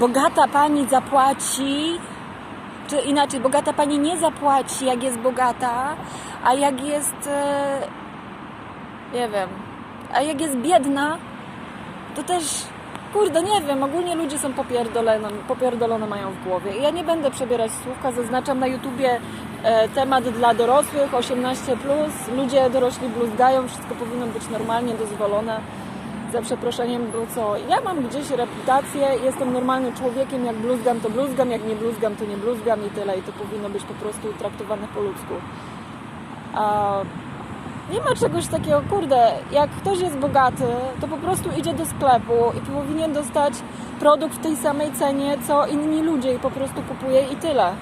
bogata pani zapłaci, czy inaczej, bogata pani nie zapłaci, jak jest bogata, a jak jest, e, nie wiem, a jak jest biedna, to też, kurde, nie wiem, ogólnie ludzie są popierdolone, popierdolone mają w głowie. Ja nie będę przebierać słówka, zaznaczam na YouTubie e, temat dla dorosłych, 18+, ludzie dorośli bluzgają, wszystko powinno być normalnie dozwolone. Za przeproszeniem, bo co, ja mam gdzieś reputację, jestem normalnym człowiekiem, jak bluzgam to bluzgam, jak nie bluzgam to nie bluzgam i tyle i to powinno być po prostu traktowane po ludzku. A nie ma czegoś takiego, kurde, jak ktoś jest bogaty, to po prostu idzie do sklepu i powinien dostać produkt w tej samej cenie, co inni ludzie i po prostu kupuje i tyle.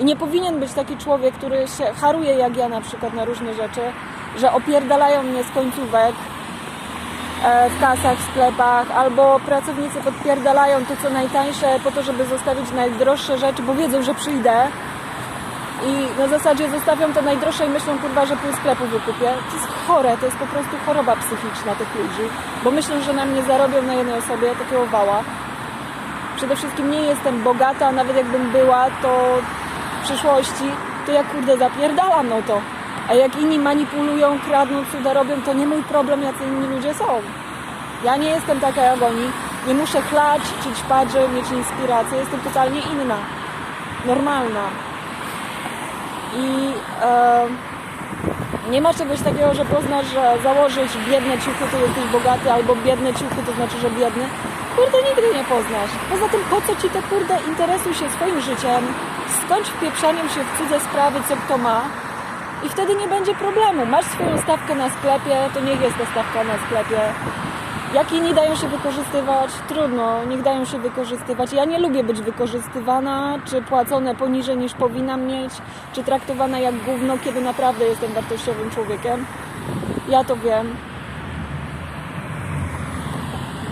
I nie powinien być taki człowiek, który się haruje jak ja na przykład na różne rzeczy, że opierdalają mnie z końcówek w kasach, w sklepach, albo pracownicy podpierdalają to co najtańsze po to, żeby zostawić najdroższe rzeczy, bo wiedzą, że przyjdę i na zasadzie zostawiam to najdroższe i myślą kurwa, że pół sklepu wykupię. To jest chore, to jest po prostu choroba psychiczna tych ludzi, bo myślą, że na mnie zarobią na jednej osobie takiego wała. Przede wszystkim nie jestem bogata, a nawet jakbym była, to w przyszłości, to ja kurde zapierdalam no to. A jak inni manipulują, kradną, cuda robią, to nie mój problem, jacy inni ludzie są. Ja nie jestem taka jak oni. Nie muszę chlać, czy ćpać, żeby mieć inspirację. Jestem totalnie inna. Normalna. I e, nie ma czegoś takiego, że poznasz, że założyć biedne ciuchy, to jesteś bogaty, albo biedne ciuchy, to znaczy, że biedny. Kurde, nigdy nie poznasz. Poza tym, po co ci te kurde interesuj się swoim życiem, skończ wpieprzaniem się w cudze sprawy, co kto ma i wtedy nie będzie problemu. Masz swoją stawkę na sklepie, to niech jest ta stawka na sklepie. Jak inni dają się wykorzystywać? Trudno, niech dają się wykorzystywać. Ja nie lubię być wykorzystywana, czy płacone poniżej niż powinnam mieć, czy traktowana jak gówno, kiedy naprawdę jestem wartościowym człowiekiem. Ja to wiem.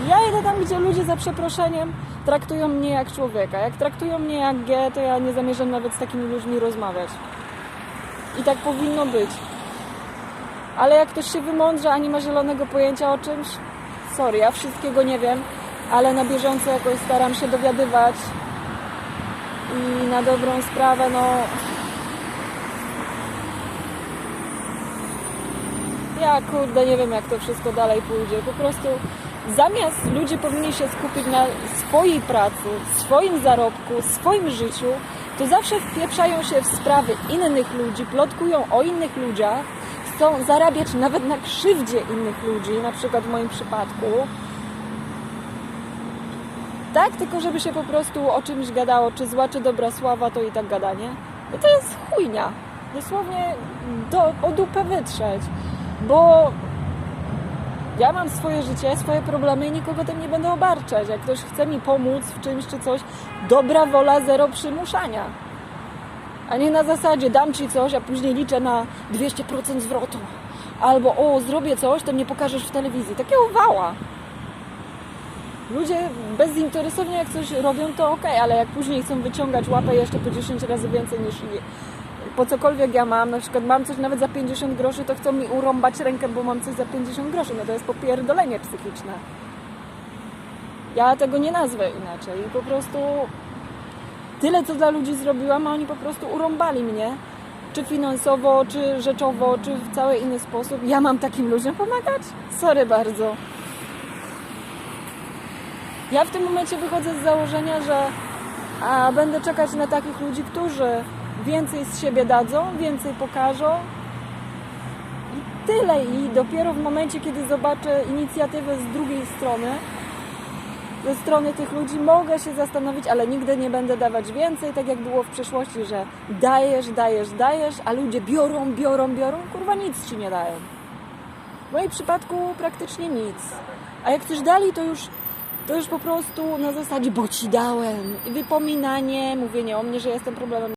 Ja idę tam, gdzie ludzie za przeproszeniem traktują mnie jak człowieka. Jak traktują mnie jak G, to ja nie zamierzam nawet z takimi ludźmi rozmawiać. I tak powinno być. Ale jak ktoś się wymądrza, a nie ma zielonego pojęcia o czymś, sorry, ja wszystkiego nie wiem, ale na bieżąco jakoś staram się dowiadywać i na dobrą sprawę, no. Ja kurde, nie wiem jak to wszystko dalej pójdzie. Po prostu zamiast ludzie powinni się skupić na swojej pracy, swoim zarobku, swoim życiu, to zawsze wpieprzają się w sprawy innych ludzi, plotkują o innych ludziach, chcą zarabiać nawet na krzywdzie innych ludzi, na przykład w moim przypadku. Tak, tylko żeby się po prostu o czymś gadało, czy zła, czy dobra sława, to i tak gadanie. I to jest chujnia. Dosłownie do, o dupę wytrzeć. Bo ja mam swoje życie, swoje problemy i nikogo tym nie będę obarczać. Jak ktoś chce mi pomóc w czymś czy coś, dobra wola, zero przymuszania. A nie na zasadzie dam ci coś, a później liczę na 200% zwrotu. Albo o, zrobię coś, to mnie pokażesz w telewizji. Takiego wała. Ludzie bezinteresownie jak coś robią, to ok, ale jak później chcą wyciągać łapę jeszcze po 10 razy więcej niż po cokolwiek ja mam, na przykład mam coś nawet za 50 groszy, to chcą mi urąbać rękę, bo mam coś za 50 groszy. No to jest popierdolenie psychiczne. Ja tego nie nazwę inaczej. Po prostu tyle, co dla ludzi zrobiłam, a oni po prostu urąbali mnie. Czy finansowo, czy rzeczowo, czy w cały inny sposób. Ja mam takim ludziom pomagać? Sorry bardzo. Ja w tym momencie wychodzę z założenia, że a, będę czekać na takich ludzi, którzy więcej z siebie dadzą, więcej pokażą. I tyle. I dopiero w momencie, kiedy zobaczę inicjatywę z drugiej strony, ze strony tych ludzi mogę się zastanowić, ale nigdy nie będę dawać więcej, tak jak było w przeszłości, że dajesz, dajesz, dajesz, a ludzie biorą, biorą, biorą, kurwa nic ci nie dają. W moim przypadku praktycznie nic. A jak coś dali, to już, to już po prostu na zasadzie, bo ci dałem. I wypominanie, mówienie o mnie, że jestem problemem.